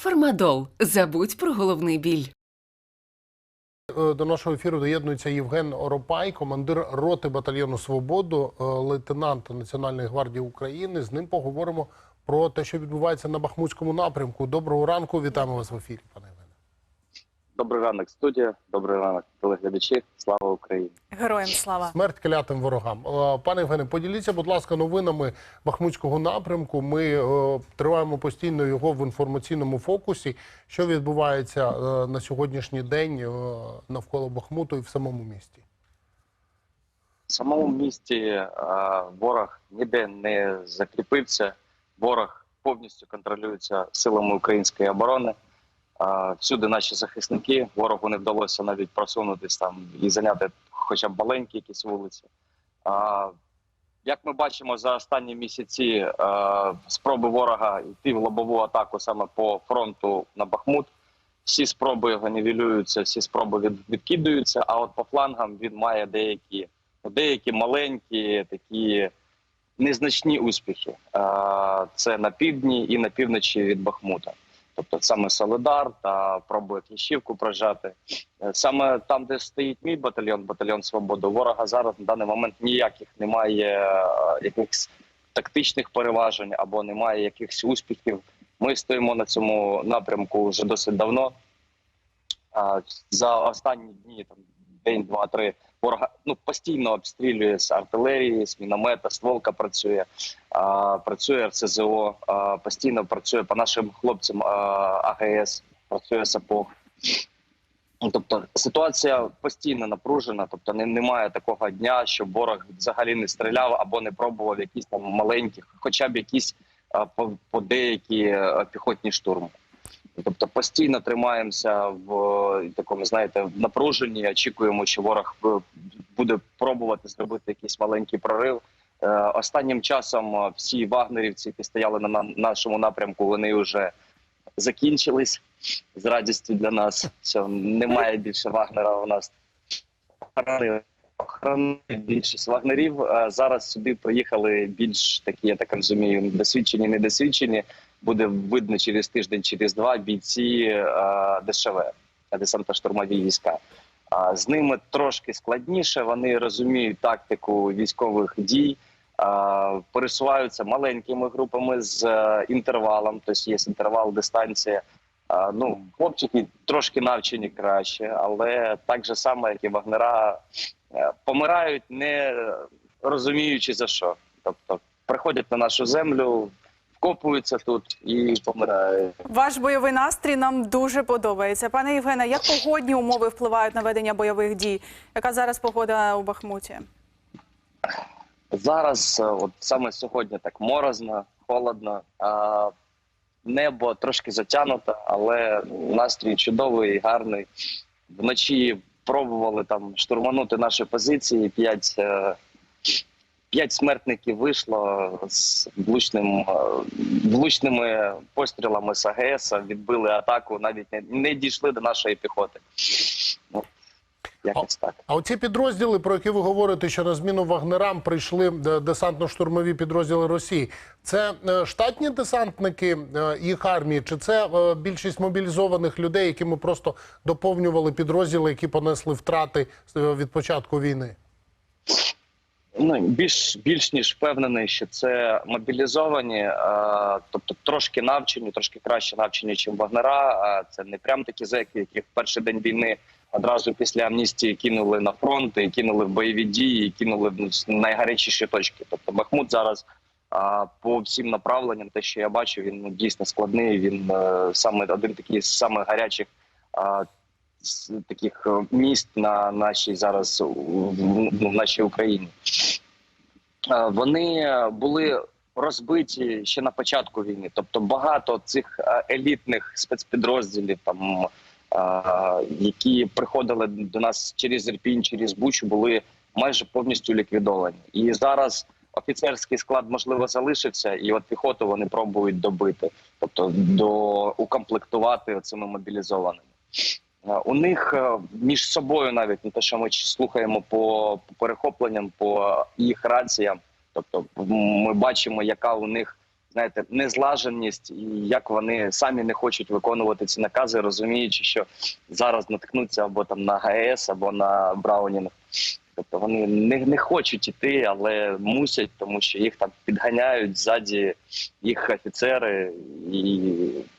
Фармадол. Забудь про головний біль. Е, До нашого ефіру доєднується Євген Оропай, командир роти батальйону Свободу, е, лейтенант Національної гвардії України. З ним поговоримо про те, що відбувається на Бахмутському напрямку. Доброго ранку, вітаємо вас в ефірі, пане Євгене. Добрий ранок, студія. Добрий ранок, телеглядачі. Слава Україні! Героям слава. Смерть клятим ворогам. Е, Пане Євгене, поділіться, будь ласка, новинами Бахмутського напрямку. Ми е, триваємо постійно його в інформаційному фокусі. Що відбувається е, на сьогоднішній день навколо Бахмуту і в самому місті? В самому місті ворог ніде не закріпився. Ворог повністю контролюється силами української оборони. Всюди наші захисники. Ворогу не вдалося навіть просунутись там і зайняти хоча б маленькі якісь вулиці. Як ми бачимо за останні місяці спроби ворога йти в лобову атаку саме по фронту на Бахмут. Всі спроби його нівелюються, всі спроби від, відкидаються. А от по флангам він має деякі, деякі маленькі, такі незначні успіхи. Це на півдні і на півночі від Бахмута. Тобто саме Солидар та пробує Кліщівку прожати. Е, Саме там, де стоїть мій батальйон, батальйон Свободи, у ворога зараз на даний момент ніяких немає е, якихось тактичних переважень або немає якихось успіхів. Ми стоїмо на цьому напрямку вже досить давно. За останні дні, там день, два, три, ворога ну постійно обстрілює з артилерії, з міномета, стволка працює, а, працює РСЗО, а, постійно працює по нашим хлопцям а, АГС, працює САПОГ. Тобто ситуація постійно напружена, тобто не, немає такого дня, щоб ворог взагалі не стріляв або не пробував якісь там маленькі, хоча б якісь а, по, по деякі а, піхотні штурми. Тобто постійно тримаємося в е, такому, знаєте, в напруженні. Очікуємо, що ворог е, буде пробувати зробити якийсь маленький прорив. Е, Останнім часом всі вагнерівці, які стояли на на- нашому напрямку, вони вже закінчились з радістю для нас. Що немає більше вагнера у нас. Охорони- більшість вагнерів. Зараз сюди приїхали більш такі, я так розумію, досвідчені, недосвідчені. Буде видно через тиждень, через два бійці е, ДШВ, десантно-штурмові війська. З ними трошки складніше. Вони розуміють тактику військових дій, пересуваються маленькими групами з е, інтервалом. Тобто є інтервал, дистанція. Ну, хлопчики трошки навчені краще, але так же само, як і вагнера, е, помирають, не розуміючи за що. Тобто приходять на нашу землю, вкопуються тут і помирають. Ваш бойовий настрій нам дуже подобається. Пане Євгене, як погодні умови впливають на ведення бойових дій? Яка зараз погода у Бахмуті? Зараз, е, от саме сьогодні, так морозно, холодно. А небо трошки затягнуто, але настрій чудовий, гарний. Вночі пробували там штурманути наші позиції. П'ять, е, п'ять смертників вийшло з влучним, е, влучними пострілами з АГС, відбили атаку, навіть не, не дійшли до нашої піхоти. Ну, якось так. А оці підрозділи, про які ви говорите, що на зміну вагнерам прийшли е, десантно-штурмові підрозділи Росії, це е, штатні десантники їх армії, чи це більшість мобілізованих людей, які ми просто доповнювали підрозділи, які понесли втрати від початку війни? Ну більш більш ніж впевнений, що це мобілізовані, е, тобто трошки навчені, трошки краще навчені, ніж вагнера. Це не прям такі зеки, які в перший день війни одразу після амністії кинули на фронт, і кинули в бойові дії, і кинули в найгарячіші точки. Тобто Бахмут зараз а, по всім направленням, те, що я бачу, він ну, дійсно складний. Він е, саме один такий з самих гарячих. з таких е, міст на нашій зараз в, в нашій Україні. Е, Вони були розбиті ще на початку війни. Тобто багато цих е, елітних спецпідрозділів, там е, які приходили до нас через Ірпінь, через Бучу, були майже повністю ліквідовані. І зараз офіцерський склад можливо залишився, і от піхоту вони пробують добити, тобто до укомплектувати цими мобілізованими. Е, У них е, між собою навіть не те, що ми слухаємо по, перехопленням, по їх раціям. Тобто, ми бачимо, яка у них знаєте, незлаженість і як вони самі не хочуть виконувати ці накази, розуміючи, що зараз наткнуться або там на ГАЕС, або на Браунінг. Тобто вони не, не хочуть іти, але мусять, тому що їх там підганяють ззаді їх офіцери і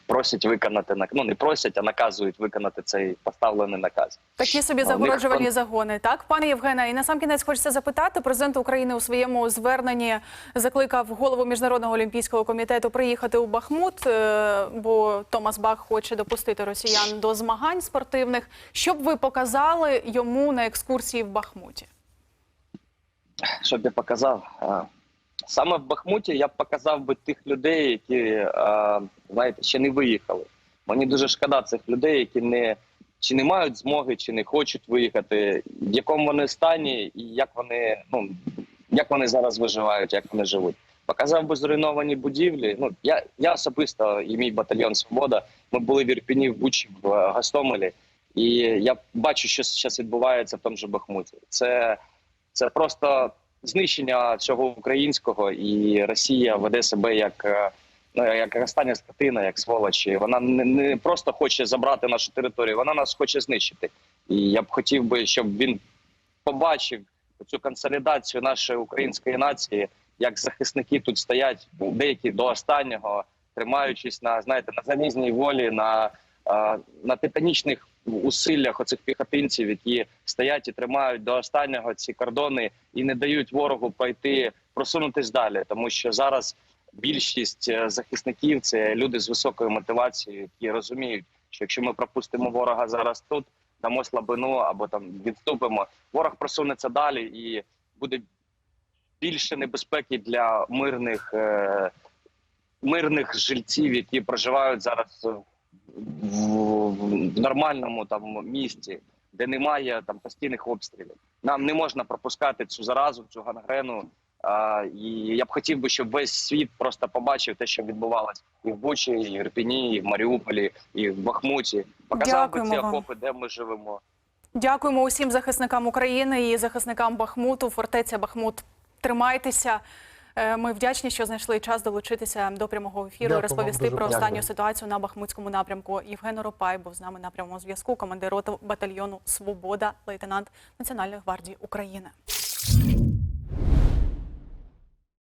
просять виконати Ну не просять, а наказують виконати цей поставлений наказ. Такі собі у них загороджувальні загони. Так, пане Євгене, і на сам кінець хочеться запитати. Президент України у своєму зверненні закликав голову міжнародного олімпійського комітету приїхати у Бахмут, е, бо Томас Бах хоче допустити росіян до змагань спортивних. Що б ви показали йому на екскурсії в Бахмуті? Щоб я показав. Саме в Бахмуті я б показав би тих людей, які а, знаєте, ще не виїхали. Мені дуже шкода цих людей, які не чи не мають змоги, чи не хочуть виїхати, в якому вони стані, і як вони ну як вони зараз виживають, як вони живуть. Показав би зруйновані будівлі. Ну я, я особисто і мій батальйон Свобода. Ми були в Ірпіні, в Бучі, в е, Гостомелі, і я бачу, що зараз відбувається в тому же Бахмуті. Це, це просто знищення цього українського, і Росія веде себе як. е, Ну, як остання скотина, як сволочі, вона не, не просто хоче забрати нашу територію, вона нас хоче знищити. І я б хотів би, щоб він побачив цю консолідацію нашої української нації, як захисники тут стоять, деякі до останнього, тримаючись на знаєте на залізній волі, на, на титанічних усиллях оцих піхотинців, які стоять і тримають до останнього ці кордони і не дають ворогу пройти, просунутись далі, тому що зараз. Більшість е, захисників це люди з високою мотивацією, які розуміють, що якщо ми пропустимо ворога зараз тут, дамо слабину або там відступимо, ворог просунеться далі і буде більше небезпеки для мирних е, мирних жильців, які проживають зараз в, в нормальному там місті, де немає там постійних обстрілів. Нам не можна пропускати цю заразу, цю гангрену. А, і я б хотів би, щоб весь світ просто побачив те, що відбувалось і в Бучі, і в Ірпіні, і в Маріуполі, і в Бахмуті. Показав би ці вам. окопи, де ми живемо. Дякуємо усім захисникам України і захисникам Бахмуту. Фортеця Бахмут. Тримайтеся. Е, Ми вдячні, що знайшли час долучитися до прямого ефіру, Дякую розповісти про останню дякую. ситуацію на Бахмутському напрямку. Євген Оропай був з нами на прямому зв'язку. Командир роти батальйону Свобода, лейтенант Національної гвардії України.